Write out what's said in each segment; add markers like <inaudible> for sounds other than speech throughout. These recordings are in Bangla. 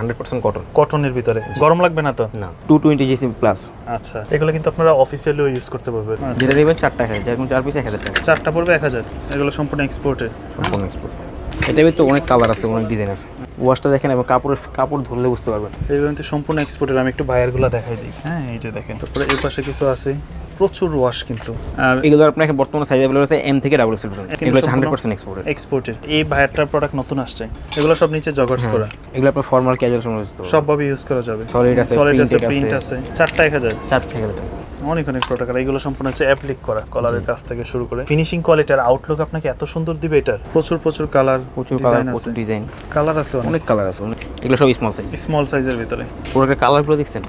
হান্ড্রেড পার্সেন্ট কটন কটনের ভিতরে। গরম লাগবে না তো? না। টু টোয়েন্টি জিসি প্লাস আচ্ছা এগুলো কিন্তু আপনারা অফিসিয়ালিও ইউজ করতে পারবেন। যেটা নেবেন চার টাকা যেরকম চার পিস এক হাজার টাকা। চারটা পড়বে এক হাজার। এগুলো সম্পূর্ণ এক্সপোর্টের সম্পূর্ণ এক্সপোর্ট এটার ভিতরে অনেক কালার আছে অনেক ডিজাইন আছে। ওয়াশটা দেখেন এবং কাপড়ের কাপড় ধরলে বুঝতে পারবেন। এগুলো কিন্তু সম্পূর্ণ এক্সপোর্টের আমি একটু বায়ারগুলো দেখাই দিই। হ্যাঁ এই যে দেখেন। তারপরে এই পাশে কিছু আছে। প্রচুর ওয়াশ কিন্তু। আর এগুলো আপনাকে বর্তমানে সাইজ অ্যাভেলেবল আছে এম থেকে ডাবল এক্সেল পর্যন্ত এগুলো হচ্ছে হান্ড্রেড পার্সেন্ট এক্সপোর্টেড এক্সপোর্টের এই ভায়ারটার প্রোডাক্ট নতুন আসছে। এগুলো সব নিচে জগার্স করা। এগুলো আপনার ফর্মাল ক্যাজুয়াল সময় সবভাবে ইউজ করা যাবে। Solid আছে, সলিড আছে প্রিন্ট আছে। চারটা এক হাজার। চার থেকে অনেক অনেক প্রোডাক্ট আর এগুলো সম্পূর্ণ হচ্ছে অ্যাপ্লিক করা কলারের কাছ থেকে শুরু করে। ফিনিশিং কোয়ালিটির আউটলুক আপনাকে এত সুন্দর দিবে এটার। প্রচুর প্রচুর কালার প্রচুর কালার প্রচুর ডিজাইন কালার আছে অনেক। অনেক কালার আছে অনেক। এগুলো সব স্মল সাইজ স্মল সাইজের ভিতরে। প্রোডাক্টের কালারগুলো দেখছেন?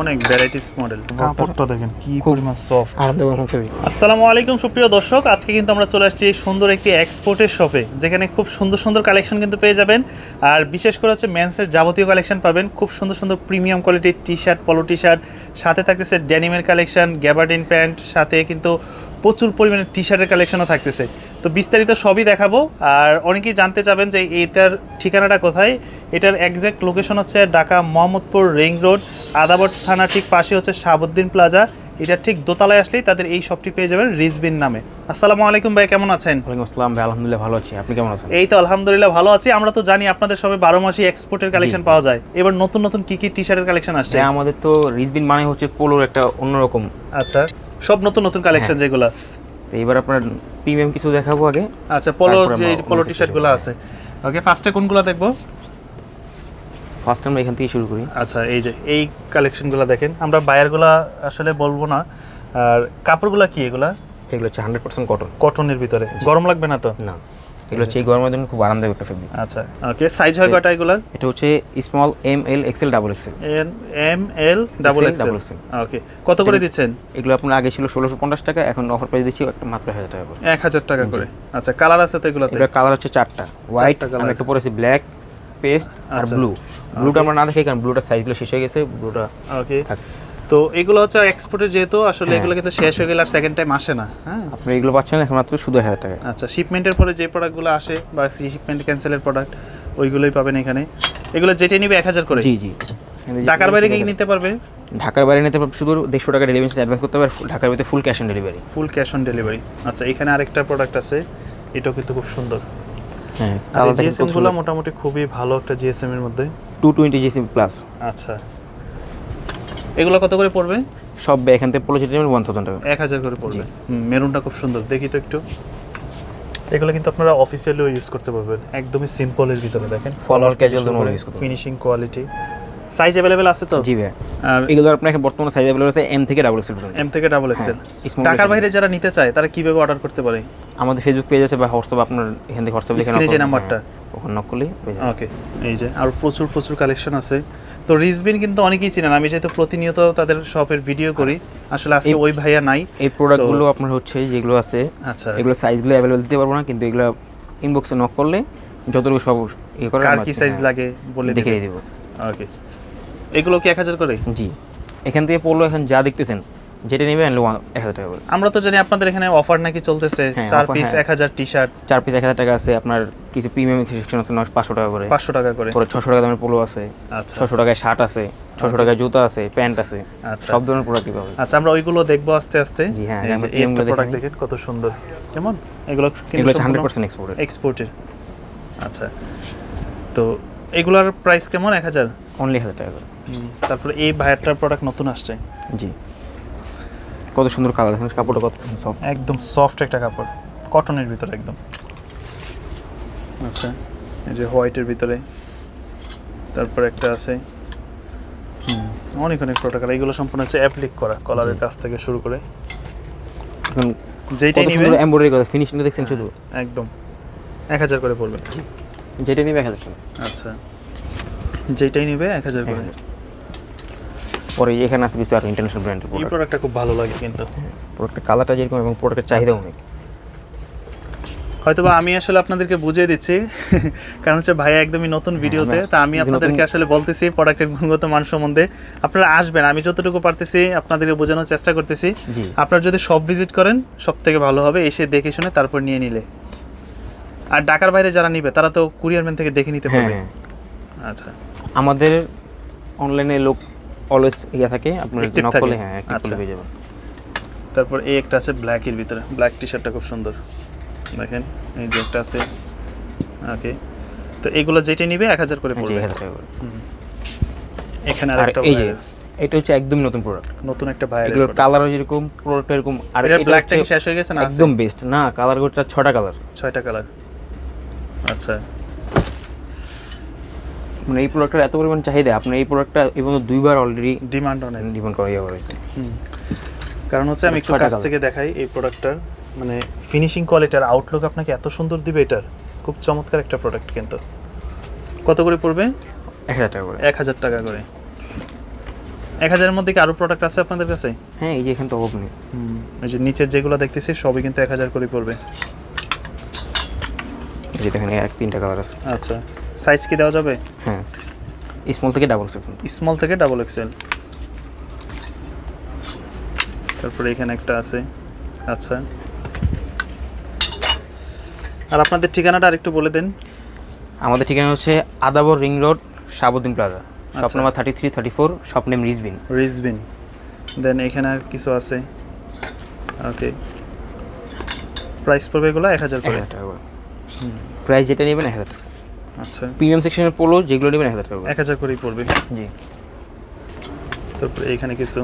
অনেক ভ্যারাইটিস মডেল কাপড়টা দেখেন কি পরিমাণ সফট আরামদায়ক ফেব্রিক আসসালামু আলাইকুম সুপ্রিয় দর্শক। আজকে কিন্তু আমরা চলে আসছি সুন্দর একটি এক্সপোর্টের শপে যেখানে খুব সুন্দর সুন্দর কালেকশন কিন্তু পেয়ে যাবেন। আর বিশেষ করে হচ্ছে মেন্সের যাবতীয় কালেকশন পাবেন। খুব সুন্দর সুন্দর প্রিমিয়াম কোয়ালিটির টি শার্ট পলো টি শার্ট সাথে থাকতেছে ড্যানিমের কালেকশন গ্যাবার্ডিন প্যান্ট সাথে কিন্তু প্রচুর পরিমাণে টি শার্টের কালেকশনও থাকতেছে। তো বিস্তারিত সবই দেখাবো। আর অনেকেই জানতে চাবেন যে এটার ঠিকানাটা কোথায়। এটার একজ্যাক্ট লোকেশন হচ্ছে ঢাকা মোহাম্মদপুর রিং রোড আদাবর থানা ঠিক পাশে হচ্ছে শাহাবুদ্দিন প্লাজা এটা ঠিক দোতলায় আসলেই তাদের এই শপটি পেয়ে যাবেন রিজবিন নামে। আসসালামু আলাইকুম ভাই কেমন আছেন? ওয়ালাইকুম আসসালাম ভাই আলহামদুলিল্লাহ ভালো আছি। আপনি কেমন আছেন? এই তো আলহামদুলিল্লাহ ভালো আছি। আমরা তো জানি আপনাদের সবে বারো মাসই এক্সপোর্টের কালেকশন পাওয়া যায়। এবার নতুন নতুন কি কি টি শার্টের কালেকশন আসছে আমাদের তো রিজবিন মানে হচ্ছে পোলোর একটা অন্যরকম আচ্ছা। সব নতুন নতুন কালেকশন হ্যাঁ। যেগুলো। এইবার আপনার প্রিমিয়াম কিছু দেখাবো আগে। আচ্ছা পলো যে পলো টি শার্টগুলো আছে। ওকে ফার্স্টে কোনগুলো দেখব? ফার্স্ট আমরা এখান থেকে শুরু করি। আচ্ছা এই যে এই কালেকশনগুলো দেখেন। আমরা বায়ারগুলো আসলে বলব না। আর কাপড়গুলো কি এগুলা? এগুলো হচ্ছে হান্ড্রেড পার্সেন্ট কটন কটনের ভিতরে। গরম লাগবে না তো? না। এগুলো হচ্ছে এই গরমের জন্য খুব আরামদায়ক একটা ফেব্রিক আচ্ছা ওকে সাইজ হয় কয়টা এগুলা এটা হচ্ছে small M L XL double XL M L double XL okay কত করে দিচ্ছেন? এগুলো আপনার আগে ছিল ষোলোশো পঞ্চাশ টাকা এখন অফার প্রাইস দিচ্ছি একটা মাত্র হাজার টাকা করে। এক হাজার টাকা করে। আচ্ছা কালার আছে তো এগুলোতে? এগুলোর কালার হচ্ছে চারটা। হোয়াইট। আমরা একটা পরেছি ব্ল্যাক পেস্ট আর। ব্লু ব্লুটা আমরা না দেখি কারণ ব্লুটার সাইজগুলো শেষ হয়ে গেছে ব্লুটা ওকে। তো এগুলো হচ্ছে এক্সপোর্টের যেহেতু আসলে হ্যাঁ। এগুলো কিন্তু শেষ হয়ে গেলে আর সেকেন্ড টাইম আসে না হ্যাঁ। আপনি এগুলো পাচ্ছেন এখন মাত্র শুধু হাজার টাকা আচ্ছা শিপমেন্টের পরে যে প্রোডাক্টগুলো আসে বা শিপমেন্ট ক্যান্সেলের প্রোডাক্ট ওইগুলোই পাবেন এখানে। এগুলো যেটা নিবে এক হাজার করে। জি জি। ঢাকার বাইরে কি নিতে পারবে? ঢাকার বাইরে নিতে পারবে শুধু দেড়শো টাকা ডেলিভারি অ্যাডভান্স করতে পারবে ঢাকার ভিতরে full cash on delivery full cash on delivery আচ্ছা এখানে আরেকটা প্রোডাক্ট আছে এটাও কিন্তু খুব সুন্দর। হ্যাঁ আর জিএসএমগুলো মোটামুটি খুবই ভালো একটা জিএসএম এর মধ্যে। টু টোয়েন্টি জিসি প্লাস আচ্ছা। এগুলো কত করে পড়বে? সব এখান থেকে পলো যেটা নেবেন ওয়ান থাউজেন্ড টাকা। এক হাজার করে পড়বে। মেরুনটা খুব সুন্দর। দেখি তো একটু। এগুলো কিন্তু আপনারা অফিসিয়ালিও ইউজ করতে পারবেন। একদমই সিম্পলের ভিতরে দেখেন। Formal casual দুটো use করতে ফিনিশিং কোয়ালিটি সাইজ অ্যাভেলেবেল আছে তো? জি ভাই। আর এগুলো আপনার এখন বর্তমানে সাইজ অ্যাভেলেবল আছে এম থেকে ডাবল এক্সেল এম থেকে ডাবল এক্সেল হ্যাঁ, small ঢাকার বাইরে যারা নিতে চায় তারা কীভাবে অর্ডার করতে পারে? আমাদের ফেসবুক পেজ আছে বা হোয়াটসঅ্যাপ আপনার এখান থেকে হোয়াটসঅ্যাপ লিখে যে নাম্বারটা। ওখানে নক যাবেন। ওকে এই যে আর প্রচুর প্রচুর কালেকশন আছে। তো রিজবিন কিন্তু অনেকেই চিনেন। আমি যেহেতু প্রতিনিয়ত তাদের শপের ভিডিও করি আসলে আজকে ওই ভাইয়া নাই। এই প্রোডাক্টগুলো আপনার হচ্ছে যেগুলো আছে আচ্ছা। এগুলো সাইজগুলো অ্যাভেলেবল দিতে পারব না কিন্তু এগুলো ইনবক্সে নক করলে যতটুকু সব ইয়ে করে কার কি সাইজ হ্যাঁ, লাগে বলে দেখিয়ে দেব দেবো। ওকে এগুলো কি এক হাজার করে? জি। এখান থেকে পড়ল এখন যা দেখতেছেন যেটা নেবে আনলে এক হাজার টাকা করে। আমরা তো জানি আপনাদের এখানে অফার নাকি চলতেছে হ্যাঁ, চার পিস হ্যাঁ। এক হাজার টি শার্ট চার পিস এক হাজার টাকা আছে আপনার কিছু প্রিমিয়াম সেকশন আছে পাঁচশো টাকা করে। পাঁচশো টাকা করে। পরে ছশো টাকা দামের পোলো আছে আচ্ছা। ছশো টাকায় শার্ট আছে ছশো টাকায় জুতো আছে প্যান্ট আছে আচ্ছা। সব ধরনের প্রোডাক্টই পাবে আচ্ছা আমরা ওইগুলো দেখব আস্তে আস্তে। জি, হ্যাঁ, প্রোডাক্ট দেখেন কত সুন্দর। কেমন? এগুলো এগুলো হান্ড্রেড পার্সেন্ট এক্সপোর্টেড এক্সপোর্টের আচ্ছা। তো এগুলার প্রাইস কেমন? এক হাজার? অনলি হাজার টাকা করে। তারপরে এই ভাইয়ারটার প্রোডাক্ট নতুন আসছে। জি। কত সুন্দর কালার দেখুন কাপড়টা কত সফট একদম সফট একটা কাপড় কটনের ভিতরে একদম। আচ্ছা এই যে হোয়াইটের ভিতরে। তারপর একটা আছে। হুম, অনেক অনেক প্রোডাক্ট এগুলো সম্পূর্ণ হচ্ছে অ্যাপ্লিক করা কলারের কাছ থেকে শুরু করে। এখন যেইটাই কত নিবে সুন্দর এমব্রয়ডারি করা ফিনিশিংটা দেখছেন শুধু? একদম। এক হাজার করে পড়বে। যেটা নিবে এক হাজার আচ্ছা। যেইটাই নিবে এক হাজার করে। 1000 পরে এখানে আছে কিছু আর ইন্টারন্যাশনাল ব্র্যান্ডের প্রোডাক্ট প্রোডাক্টটা খুব ভালো লাগে কিন্তু। প্রোডাক্টের কালারটা যেরকম এবং প্রোডাক্টের চাহিদা আচ্ছা। অনেক। হয়তোবা আমি আসলে আপনাদেরকে বুঝিয়ে দিচ্ছি <laughs> কারণ হচ্ছে ভাইয়া একদমই নতুন ভিডিওতে তা আমি আপনাদেরকে আসলে বলতেছি প্রোডাক্টের গুণগত মান সম্বন্ধে। আপনারা আসবেন আমি যতটুকু পারতেছি আপনাদেরকে বোঝানোর চেষ্টা করতেছি। আপনারা যদি সব ভিজিট করেন সব থেকে ভালো হবে এসে দেখে শুনে তারপর নিয়ে নিলে। আর ঢাকার বাইরে যারা নিবে তারা তো কুরিয়ারম্যান থেকে দেখে নিতে হ্যাঁ পারবে। হ্যাঁ। আচ্ছা। আমাদের অনলাইনে লোক অলওয়েজ ইয়ে থাকে আপনার Active নক করলে হ্যাঁ অ্যাক্টিভ আচ্ছা। করলে পেয়ে তারপর এই একটা আছে ব্ল্যাকের ভিতরে। ব্ল্যাক টি শার্টটা খুব সুন্দর। দেখেন এই যে একটা আছে। ওকে তো এগুলো যেটা নিবে এক হাজার করে পড়বে। এখানে আর আরেকটা এই যে এটা হচ্ছে একদম নতুন প্রোডাক্ট নতুন একটা ভাইয়ের এগুলোর কালারও যেরকম প্রোডাক্ট এরকম আর এটা এটা ব্ল্যাকটা শেষ হয়ে গেছে না একদম বেস্ট না কালার গোটা ছটা কালার ছয়টা কালার আচ্ছা। মানে এই প্রোডাক্টের এত পরিমাণ চাহিদা আপনার এই প্রোডাক্টটা পর্যন্ত দুইবার অলরেডি ডিমান্ড অনেক ডিমান্ড করা ইয়ে হয়েছে। হুম। কারণ হচ্ছে আমি একটু কাছ থেকে দেখাই এই প্রোডাক্টটার মানে ফিনিশিং কোয়ালিটির আউটলুক আপনাকে এত সুন্দর দিবে এটার। খুব চমৎকার একটা প্রোডাক্ট কিন্তু। কত করে পড়বে? এক হাজার টাকা করে। এক হাজার টাকা করে। এক হাজারের মধ্যে কি আরও প্রোডাক্ট আছে আপনাদের কাছে? হ্যাঁ এই যে এখানে তো অভাব নেই এই যে নিচের যেগুলো দেখতেছি সবই কিন্তু এক হাজার করে পড়বে। এই যে দেখেন এক তিনটা কালার আছে। আচ্ছা। সাইজ কি দেওয়া যাবে? হ্যাঁ। স্মল থেকে ডাবল সেকশন স্মল থেকে ডাবল এক্সেল তারপরে এখানে একটা আছে। আচ্ছা। আর আপনাদের ঠিকানাটা আরেকটু বলে দেন। আমাদের ঠিকানা হচ্ছে Adabor ring road Shahabuddin plaza. Shop আচ্ছা। Number thirty three thirty four shop name Rizbin. Rizbin. দেন এখানে আর কিছু আছে? ওকে প্রাইস পড়বে এগুলো? এক হাজার করে। হাজার টাকা করে। প্রাইস যেটা নেবেন এক হাজার টাকা। আচ্ছা। প্রিমিয়াম সেকশনের পোলো যেগুলো নেবেন এক হাজার টাকা এক হাজার করেই পড়বে জি। তারপরে এখানে কিছু।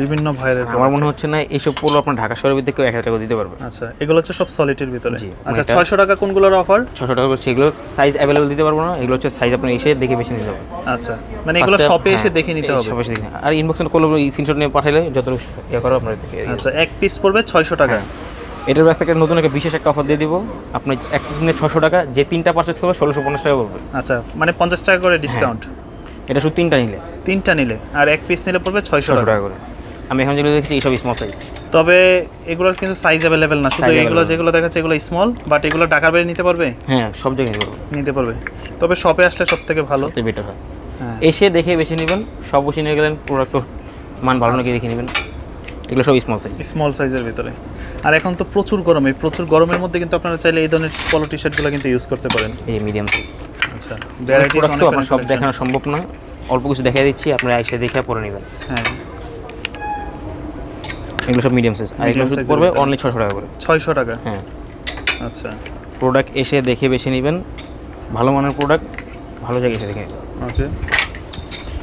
বিভিন্ন ভাইয়ের আমার মনে হচ্ছে না এইসব পোলো আপনার ঢাকা শহরের ভিতরে কেউ এক হাজার টাকা দিতে পারবে। আচ্ছা এগুলো হচ্ছে সব সলিডের ভিতরে। আচ্ছা ছয়শো টাকা কোনগুলোর অফার ছশো টাকা করে সেগুলো সাইজ অ্যাভেলেবল দিতে পারব না এগুলো হচ্ছে সাইজ আপনি এসে দেখে বেছে নিতে হবে। আচ্ছা মানে এগুলো শপে এসে হ্যাঁ, দেখে নিতে হবে। শপে এসে দেখে- আর ইনবক্সে করলে স্ক্রিনশট নিয়ে পাঠালে যত ইয়ে করো আপনার আচ্ছা এক পিস পড়বে ছয়শো টাকা। হ্যাঁ। এটার ব্যবস্থা থেকে নতুন একটা বিশেষ একটা অফার দিয়ে দিব। আপনি এক দিনে ছশো টাকা যে তিনটা পারচেস করবে ষোলোশো পঞ্চাশ টাকা পড়বে। আচ্ছা মানে পঞ্চাশ টাকা করে ডিসকাউন্ট এটা শুধু তিনটা নিলে। তিনটা নিলে আর এক পিস নিলে পড়বে ছয়শো টাকা। করে। আমি এখন যেগুলো দেখছি এইসব স্মল সাইজ তবে এগুলোর কিন্তু সাইজ অ্যাভেলেবেল না। শুধু এগুলো যেগুলো দেখাচ্ছে এগুলো স্মল বাট এগুলো টাকার বাইরে নিতে পারবে? হ্যাঁ সব জায়গায় নিতে পারব। তবে শপে আসলে সব থেকে ভালো বেটার হয়। হ্যাঁ। এসে দেখে বেছে নেবেন সব বসে নিয়ে গেলেন প্রোডাক্ট মান ভালো নাকি দেখে নেবেন। এগুলো সব স্মল সাইজ স্মল সাইজের ভিতরে। আর এখন তো প্রচুর গরমে প্রচুর গরমের মধ্যে কিন্তু আপনারা চাইলে এই ধরনের পলো টি শার্টগুলো কিন্তু ইউজ করতে পারেন। এই মিডিয়াম সাইজ আচ্ছা তো আপনার সব দেখানো সম্ভব না অল্প কিছু দেখাই দিচ্ছি আপনারা এসে দেখে পরে নেবেন। হ্যাঁ। এগুলো সব মিডিয়াম সাইজ আর এগুলো পড়বে অনলি ছশো টাকা করে। ছয়শো টাকা? হ্যাঁ। আচ্ছা। প্রোডাক্ট এসে দেখে বেছে নেবেন। ভালো মানের প্রোডাক্ট ভালো জায়গায় এসে দেখে নেবেন। ওকে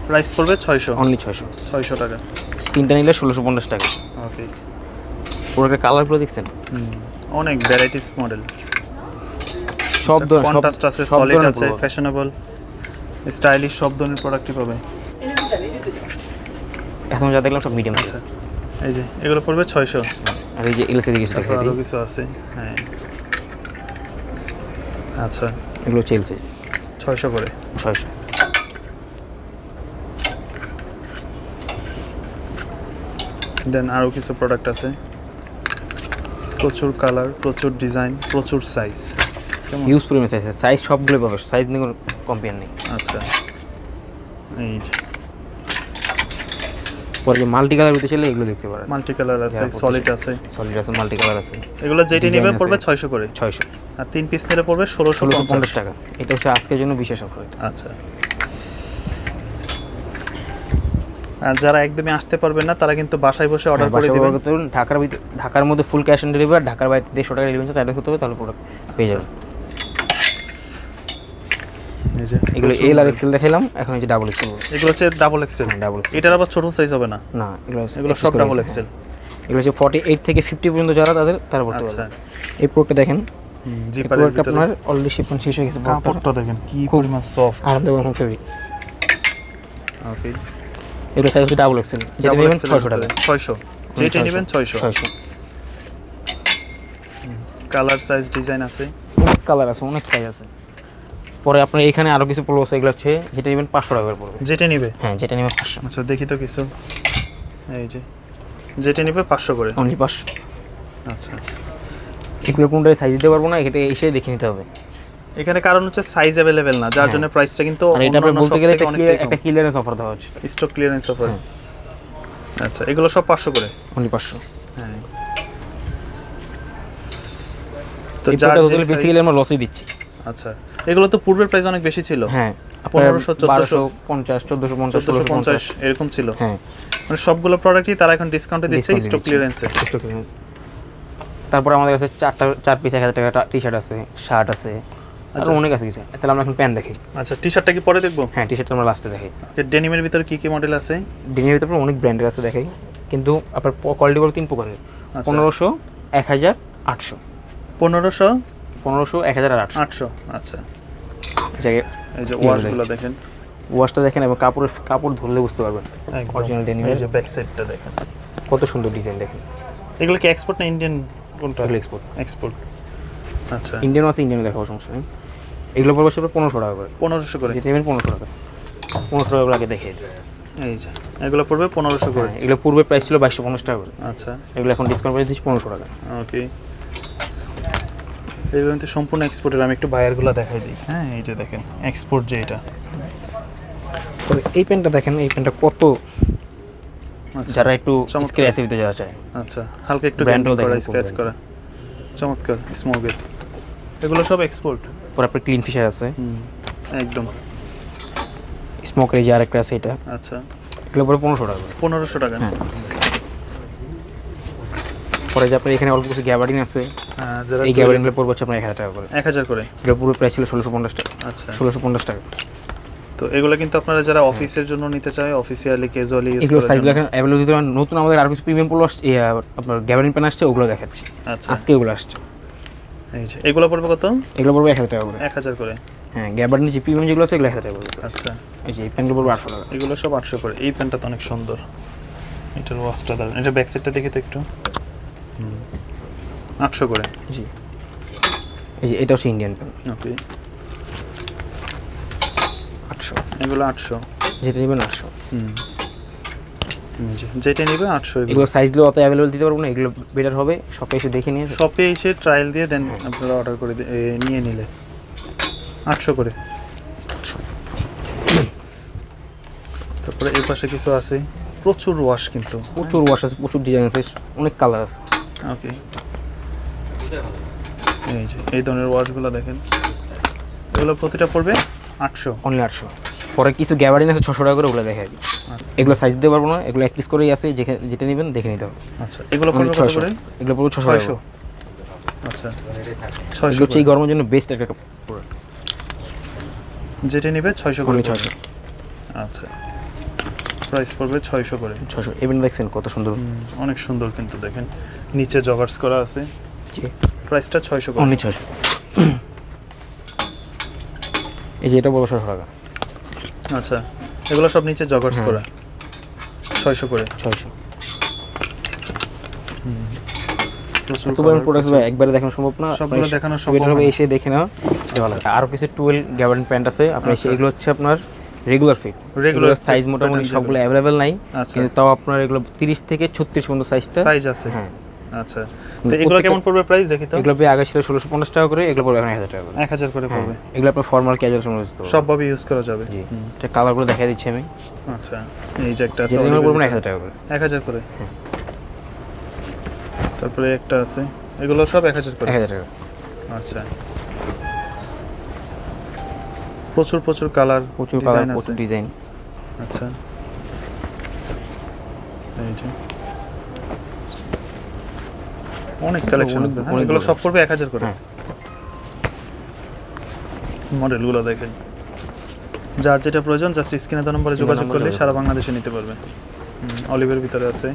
প্রাইস পড়বে ছয়শো? অনলি ছয়শো। ছয়শো টাকা। তিনটা নিলে ষোলোশো পঞ্চাশ টাকা। ওকে প্রোডাক্টের কালারগুলো দেখছেন? অনেক ভ্যারাইটিস মডেল সব ধরনের কন্ট্রাস্ট আছে সলিড আছে ফ্যাশনেবল স্টাইলিশ সব ধরনের প্রোডাক্টই পাবে। এখন যা দেখলাম সব মিডিয়াম সাইজ এই যে এগুলো পড়বে ছয়শো। আর এই যে এলসি কিছু দেখাই দিই। কিছু আছে হ্যাঁ। আচ্ছা। এগুলো এল সাইজ ছয়শো করে। ছয়শো। দেন আরও কিছু প্রোডাক্ট আছে। প্রচুর কালার প্রচুর ডিজাইন প্রচুর সাইজ ইউজ পরিমাণ সাইজ সাইজ সবগুলো পাবে সাইজ নিয়ে কোনো কম্পেয়ার নেই। আচ্ছা। এই যে। পরে যে মাল্টি কালার হতে চাইলে এগুলো দেখতে পারেন। মাল্টি কালার আছে সলিড আছে। সলিড আছে মাল্টি কালার আছে। এগুলো যেটি নেবে পড়বে ছয়শো করে। ছয়শো। আর তিন পিস নিলে পড়বে ষোলোশো ষোলোশো পঞ্চাশ। পঞ্চাশ টাকা। এটা হচ্ছে আজকের জন্য বিশেষ অফার আচ্ছা আর যারা একদমই আসতে পারবেন না তারা কিন্তু বাসায় বসে অর্ডার করে দিবেন। ঢাকার ভিতরে ঢাকার মধ্যে ফুল ক্যাশ অন ডেলিভারি ঢাকার বাইরে দেড়শো টাকা ডেলিভারি চার্জ করতে হবে তাহলে প্রোডাক্ট পেয়ে যাবেন। এগুলো এল আর এক্সেল দেখাইলাম এখন এই যে ডাবল এক্সেল এগুলো হচ্ছে ডাবল এক্সেল ডাবল এক্সেল এটার আবার ছোট সাইজ হবে না? না এগুলো এগুলো সব ডাবল এক্সেল এগুলো হচ্ছে ফর্টি এইট থেকে ফিফটি পর্যন্ত যারা তাদের তারা পড়তে আচ্ছা। পারবে এই প্রোডাক্টটা দেখেন। জি এই প্রোডাক্টটা আপনার অলরেডি শিপমেন্ট শেষ হয়ে গেছে কাপড়টা দেখেন কি পরিমাণ সফট আরামদায়ক এবং ফেব্রিক ওকে এগুলো সাইজ হচ্ছে ডাবল এক্সেল যেটা নেবেন ছয়শো টাকা ছয়শো। যেটা নেবেন ছয়শো। ছয়শো। কালার সাইজ ডিজাইন আছে। অনেক কালার আছে অনেক সাইজ আছে। পরে আপনার এখানে আরও কিছু পড়ব আছে এগুলো হচ্ছে যেটা নেবেন পাঁচশো টাকা পড়বে। যেটা নিবে? হ্যাঁ যেটা নেবেন পাঁচশো। আচ্ছা দেখি তো কিছু। এই যে যেটা নিবে পাঁচশো করে। অনলি পাঁচশো। আচ্ছা। এগুলো কোনটাই সাইজ দিতে পারব না এটা এসে দেখে নিতে হবে। এখানে কারণ হচ্ছে সাইজ অ্যাভেলেবেল না যার হ্যাঁ। জন্য প্রাইসটা কিন্তু আর এটা আপনি বলতে গেলে একটা ক্লিয়ারেন্স অফার দেওয়া হচ্ছে স্টক ক্লিয়ারেন্স অফার। আচ্ছা এগুলো সব পাঁচশো করে? অনলি পাঁচশো। হ্যাঁ। তো যার প্রোডাক্ট যে বেসিক্যালি আমরা লসই দিচ্ছি। আচ্ছা এগুলো তো পূর্বের প্রাইস অনেক বেশি ছিল। হ্যাঁ পনেরোশো, চোদ্দোশো। পঞ্চাশ চোদ্দোশো পঞ্চাশ ষোলোশো পঞ্চাশ। এরকম ছিল। হ্যাঁ। মানে সবগুলো প্রোডাক্টই তারা এখন ডিসকাউন্টে দিচ্ছে স্টক ক্লিয়ারেন্সে stock clearance। তারপরে আমাদের কাছে চারটা চার পিস এক হাজার টাকা টি শার্ট আছে শার্ট আছে। আর আচ্ছা। অনেক আছে কিছু। তাহলে আমরা এখন প্যান্ট দেখি। আচ্ছা টি শার্টটা কি পরে দেখব? হ্যাঁ টি শার্ট আমরা লাস্টে দেখি। ডেনিমের ভিতরে কি কি মডেল আছে? ডিমের ভিতরে অনেক ব্র্যান্ডের আছে দেখাই। কিন্তু আপনার কোয়ালিটি বলে তিন প্রকারের। আচ্ছা। পনেরোশো এক হাজার আটশো। পনেরোশো? পনেরোশো এক হাজার আটশো। আটশো আচ্ছা। এই যে ওয়াশগুলো দেখেন। ওয়াশটা দেখেন এবং কাপড়ের কাপড় ধরলে বুঝতে পারবেন। Original denim যে ব্যাক সাইডটা দেখেন। কত সুন্দর ডিজাইন দেখেন। এগুলো কি এক্সপোর্ট না ইন্ডিয়ান কোনটা? এক্সপোর্ট এক্সপোর্ট আচ্ছা। ইন্ডিয়ান আছে ইন্ডিয়ান দেখাবো সমস্যা নেই। এগুলো পড়বে সব পনেরোশো টাকা করে। পনেরোশো করে। যেটা নেবেন পনেরোশো টাকা। পনেরোশো টাকা করে আগে দেখিয়ে দিই। এই যে এগুলো পড়বে পনেরোশো করে। হ্যাঁ, এগুলো পূর্বে প্রাইস ছিল বাইশশো পঞ্চাশ টাকা করে। আচ্ছা। এগুলো এখন ডিসকাউন্ট করে দিচ্ছি পনেরোশো টাকা। ওকে। কিন্তু সম্পূর্ণ এক্সপোর্টের আমি একটু বায়ারগুলো দেখাই দিই। হ্যাঁ এই যে দেখেন এক্সপোর্ট যে এটা। তবে এই প্যান্টটা দেখেন এই প্যান্টটা কত আচ্ছা যারা একটু চমৎকার। স্ক্র্যাচিভিতে যারা চায়। আচ্ছা হালকা একটু ব্র্যান্ডও করা দেখেন স্ক্র্যাচ করা। চমৎকার স্মোকের এগুলো সব এক্সপোর্ট পরে আপনার ক্লিন ফিশার আছে। একদম। স্মোকের যে আরেকটা আছে এটা। আচ্ছা। এগুলো পরে পনেরোশো টাকা। পনেরোশো টাকা। হ্যাঁ। পরে যে আপনার এখানে অল্প কিছু গ্যাবারিন আছে হ্যাঁ, এই গ্যাবারিনগুলো পড়বে হচ্ছে আপনার এক হাজার টাকা করে। এক হাজার করে। এগুলো পুরো প্রাইস ছিল ষোলোশো পঞ্চাশ টাকা। আচ্ছা। ষোলোশো পঞ্চাশ টাকা। তো এগুলো কিন্তু আপনারা যারা অফিসের জন্য নিতে চায় অফিসিয়ালি ক্যাজুয়ালি এগুলো সাইজগুলো এখন অ্যাভেলেবল নতুন আমাদের আর কিছু প্রিমিয়াম পলো আসছে আপনার গ্যাবারিন প্যান আসছে ওগুলো দেখাচ্ছি। আচ্ছা। আজকে ওগুলো আসছে। এগুলো পড়বে কত? এগুলো পড়বে এক হাজার টাকা করে। এক হাজার করে। হ্যাঁ গ্যাবারিন যে প্রিমিয়াম যেগুলো আছে এগুলো এক হাজার টাকা করে। আচ্ছা। এই যে এই প্যান্টগুলো পড়বে আটশো টাকা। এগুলো সব আটশো করে। এই প্যান্টটা তো অনেক সুন্দর। এটার ওয়াশটা দারুণ এটা ব্যাক সাইডটা দেখে তো একটু। আটশো করে। জি। এই যে এটা হচ্ছে ইন্ডিয়ান প্যান্ট ওকে। আটশো। এগুলো আটশো। যেটা নেবেন আটশো। হুম। যেটা নিবে আটশো এগুলো। সাইজগুলো অত অ্যাভেলেবল দিতে পারব না এগুলো বেটার হবে। শপে এসে দেখে নিয়ে শপে এসে ট্রায়াল দিয়ে দেন আপনারা অর্ডার করে নিয়ে নিলে। আটশো করে। তারপরে এই পাশে কিছু আছে। প্রচুর ওয়াশ কিন্তু। প্রচুর ওয়াশ আছে প্রচুর ডিজাইন আছে অনেক কালার আছে। ওকে এই যে এই ধরনের ওয়াশগুলো দেখেন। এগুলো প্রতিটা পড়বে আটশো। অনলি আটশো। পরে কিছু গ্যাবারিন আছে ছশো টাকা করে ওগুলো দেখে দিই। এগুলো সাইজ দিতে পারব না এগুলো এক পিস করেই আছে যেখানে যেটা নেবেন দেখে নিতে হবে। আচ্ছা এগুলো পড়বে ছয়শো। এগুলো পড়বে ছশো আচ্ছা। ছয়শো হচ্ছে এই গরমের জন্য বেস্ট একটা প্রোডাক্ট যেটা নিবে ছয়শো করে আচ্ছা। প্রাইস পড়বে ছয়শো করে। এভেন দেখছেন কত সুন্দর। অনেক সুন্দর কিন্তু দেখেন। নিচে জগার্স করা আছে। প্রাইসটা ছয়শো করে। অনলি ছশো এই যে এটা বড় ছশো টাকা। আচ্ছা। এগুলো সব নিচে জগার্স হ্যাঁ। করা। ছয়শো করে। ছয়শো। একবারে দেখানো সম্ভব না। সবগুলো আপনার দেখানো সম্ভব হবে এসে দেখে নাও। ভালো আরও কিছু টুয়েলভ গ্যাবারিন প্যান্ট আছে। আপনার আচ্ছা। এগুলো হচ্ছে আপনার রেগুলার ফিট রেগুলার সাইজ মোটামুটি সবগুলো অ্যাভেলেবেল নাই। আচ্ছা। কিন্তু তাও আপনার এগুলো তিরিশ থেকে ছত্রিশ পর্যন্ত সাইজটা সাইজ আছে। হ্যাঁ। আচ্ছা। তো এগুলো কেমন পড়বে প্রাইস দেখি তো? এগুলো আগে ছিল ষোলোশো পঞ্চাশ টাকা করে এগুলো পড়বে এখন এক হাজার টাকা করে। এক হাজার করে হ্যাঁ, পড়বে। এগুলো আপনার ফর্মাল ক্যাজুয়াল সময় সবভাবে ইউজ করা যাবে। জি। এটা কালারগুলো দেখাই দিচ্ছি আমি। আচ্ছা এই যে একটা আছে এর পড়বে এক। হাজার টাকা করে। এক হাজার করে? তারপরে একটা আছে এগুলো সব এক হাজার করে? এক হাজার টাকা আচ্ছা। প্রচুর প্রচুর কালার প্রচুর কালার প্রচুর ডিজাইন আচ্ছা। এই যে। অনেক কালেকশন আছে। এগুলো সব পড়বে এক হাজার করে। হ্যাঁ। মডেলগুলো দেখেন। যার যেটা প্রয়োজন জাস্ট স্ক্রিনে নম্বরে যোগাযোগ করলে সারা বাংলাদেশে নিতে পারবে অলিভের ভিতরে আছে।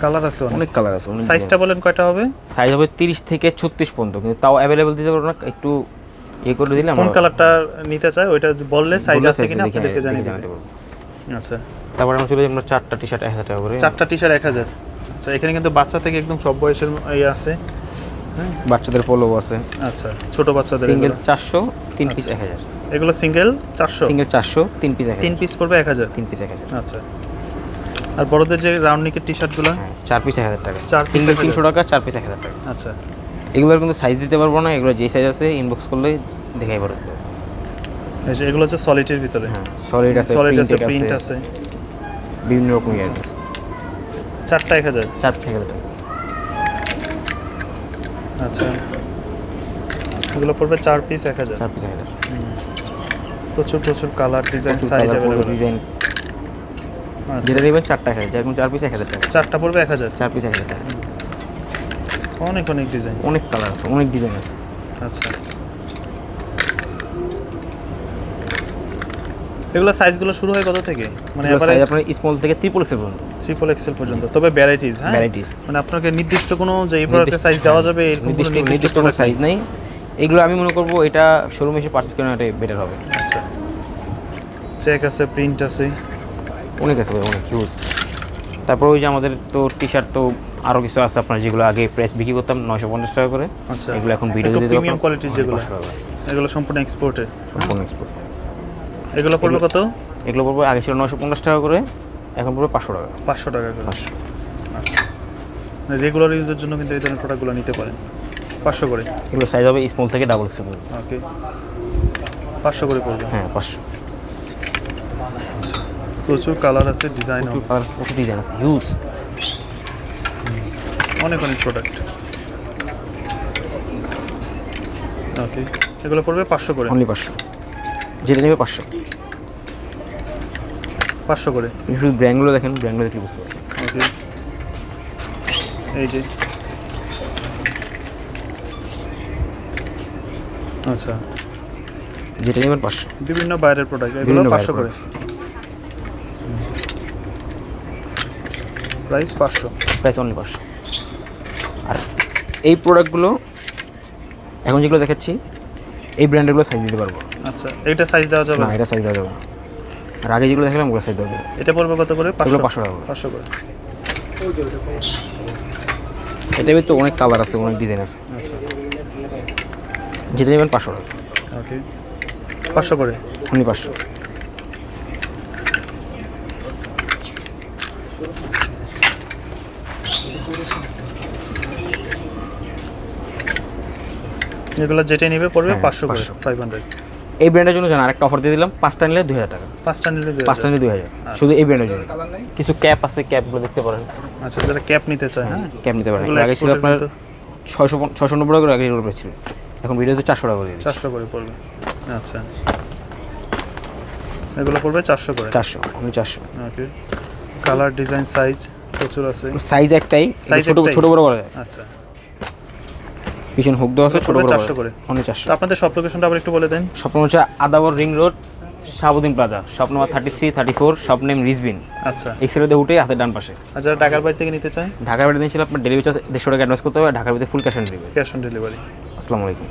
কালার আছে অনেক। কালার আছে সাইজটা বলেন কয়টা হবে? সাইজ হবে তিরিশ থেকে ছত্রিশ পর্যন্ত কিন্তু তাও অ্যাভেলেবেল দিতে পারব না একটু ইয়ে করে দিলে কোন কালারটা নিতে চায় ওইটা বললে সাইজ আছে কিনা আপনাদেরকে জানিয়ে দেবে। পারব। আচ্ছা। তারপরে আমরা চলে যাই আমরা চারটা টি শার্ট এক হাজার টাকা করে। চারটা টি শার্ট এক হাজার। আচ্ছা এখানে কিন্তু বাচ্চা থেকে একদম সব বয়সের ইয়ে আছে। হ্যাঁ? বাচ্চাদের পোলো আছে। আচ্ছা ছোট বাচ্চাদের সিঙ্গেল চারশো তিন পিস আচ্ছা। এক হাজার। এগুলো সিঙ্গেল চারশো? সিঙ্গেল চারশো তিন পিস এক তিন পিস পড়বে এক হাজার? তিন পিস এক হাজার। আচ্ছা। আর বড়দের যে রাউন্ড নিকের টি শার্টগুলো চার পিস এক হাজার টাকা। চার সিঙ্গেল তিনশো টাকা চার পিস এক হাজার টাকা। আচ্ছা। এগুলোর কিন্তু সাইজ দিতে পারব না এগুলো যে সাইজ আছে ইনবক্স করলে দেখাই পারব। এগুলো হচ্ছে সলিডের ভিতরে। হ্যাঁ সলিড আছে সলিড আছে প্রিন্ট আছে। বিভিন্ন রকম। আছে। চারটা এক হাজার। চার এক হাজার আচ্ছা। এগুলো পড়বে চার পিস এক হাজার। চার পিস এক হাজার। প্রচুর প্রচুর colour design size available design যেটা নেবেন চারটা এক হাজার যেরকম চার পিস এক হাজার টাকা। চারটা পড়বে এক হাজার? চার পিস এক হাজার টাকা। অনেক অনেক ডিজাইন অনেক কালার আছে অনেক ডিজাইন আছে। আচ্ছা। এগুলো সাইজগুলো শুরু হয় কত থেকে? মানে এভারেজ আপনার স্মল থেকে ট্রিপল এক্সেল পর্যন্ত। ট্রিপল এক্সেল পর্যন্ত। তবে ভ্যারাইটিস হ্যাঁ? ভ্যারাইটিস মানে আপনাকে নির্দিষ্ট কোনো যে এই প্রোডাক্টের সাইজ দেওয়া যাবে এরকম নির্দিষ্ট নির্দিষ্ট কোনো সাইজ নেই? এগুলো আমি মনে করব এটা শোরুমে এসে পার্চেস করে নেওয়াটাই বেটার হবে। আচ্ছা। চেক আছে প্রিন্ট আছে। অনেক আছে অনেক হিউজ তারপর ওই যে আমাদের তো টি শার্ট তো আরও কিছু আছে আপনার যেগুলো আগে প্রেস বিক্রি করতাম নয়শো পঞ্চাশ টাকা করে। আচ্ছা। এগুলো এখন ভিডিও প্রিমিয়াম কোয়ালিটির যেগুলো। এগুলো সম্পূর্ণ এক্সপোর্টে সম্পূর্ণ এক্সপোর্ট এগুলো পড়বে কত? এগুলো পড়বে আগে ছিল নয়শো পঞ্চাশ টাকা করে এখন পড়বে পাঁচশো টাকা। পাঁচশো টাকা করে। পাঁচশো। আচ্ছা। রেগুলার ইউজের জন্য কিন্তু এই ধরনের প্রোডাক্টগুলো নিতে পারেন। পাঁচশো করে? এগুলো সাইজ হবে স্মল থেকে ডাবল এক্সেল ওকে পাঁচশো করে পড়বে। হ্যাঁ পাঁচশো। প্রচুর কালার আছে ডিজাইন প্রচুর কালার প্রচুর ডিজাইন আছে হিউজ অনেক অনেক প্রোডাক্ট ওকে এগুলো পড়বে পাঁচশো করে? অনলি পাঁচশো। যেটা নেবে পাঁচশো। পাঁচশো করে। শুধু ব্র্যান্ডগুলো দেখেন ব্র্যান্ডগুলো দেখে বুঝতে পারবেন। ওকে এই যে। আচ্ছা। যেটা নেবেন পাঁচশো। বিভিন্ন বাইরের প্রোডাক্ট এগুলো পাঁচশো করে। প্রাইস পাঁচশো। প্রাইস অনলি পাঁচশো। আর এই প্রোডাক্টগুলো এখন যেগুলো দেখাচ্ছি এই ব্র্যান্ডেরগুলো সাইজ দিতে পারব। আচ্ছা এইটা সাইজ দেওয়া যাবে? না এটা সাইজ দেওয়া যাবে না। আর আগে যেগুলো দেখালাম ওগুলো সাইজ দেওয়া যাবে এটা পড়বে কত করে? পাঁচশো। পাঁচশো টাকা পাঁচশো করে। এটার তো অনেক কালার আছে অনেক ডিজাইন আছে। আচ্ছা। যেটা নেবেন পাঁচশো টাকা। ওকে। পাঁচশো করে? অনলি পাঁচশো। এগুলো যেটা নেবে পড়বে হ্যাঁ, পাঁচশো 500 ফাইভ হান্ড্রেড এই ব্র্যান্ডের জন্য জান আরেকটা অফার দিয়ে দিলাম পাঁচটা নিলে দুই হাজার টাকা। পাঁচটা নিলে পাঁচটা নিলে দুই হাজার। শুধু এই ব্র্যান্ডের জন্য। কিছু ক্যাপ আছে ক্যাপগুলো দেখতে পারেন। আচ্ছা যারা ক্যাপ নিতে চায় হ্যাঁ? ক্যাপ নিতে পারেন। আগে ছিল আপনার ছয়শো ছয়শো নব্বই টাকা করে আগে এগুলো ছিল। এখন ভিডিওতে চারশো টাকা করে চারশো করে পড়বে। আচ্ছা। এগুলো পড়বে চারশো করে। চারশো আমি চারশো। ওকে। কালার ডিজাইন সাইজ প্রচুর আছে। সাইজ একটাই ছোট একটাই? ছোট বড় করা যায়। আচ্ছা। পিছন হুক দেওয়া আছে ছোট বড় 400 করে। অনেক চারশো। তো আপনাদের সব লোকেশনটা আবার একটু বলে দেন। স্বপ্ন হচ্ছে Adabor ring road Shahabuddin plaza. Shop number thirty three thirty four shop name Rizbin. আচ্ছা। এক্সরেতে উঠে হাতের ডান পাশে। আচ্ছা ঢাকার বাড়ি থেকে নিতে চাই ঢাকার বাড়িতে ছিল আপনার ডেলিভারি চার্জ দেড়শো টাকা অ্যাডভান্স করতে হবে ঢাকার ভিতরে full cash on delivery cash on delivery আসসালামু আলাইকুম।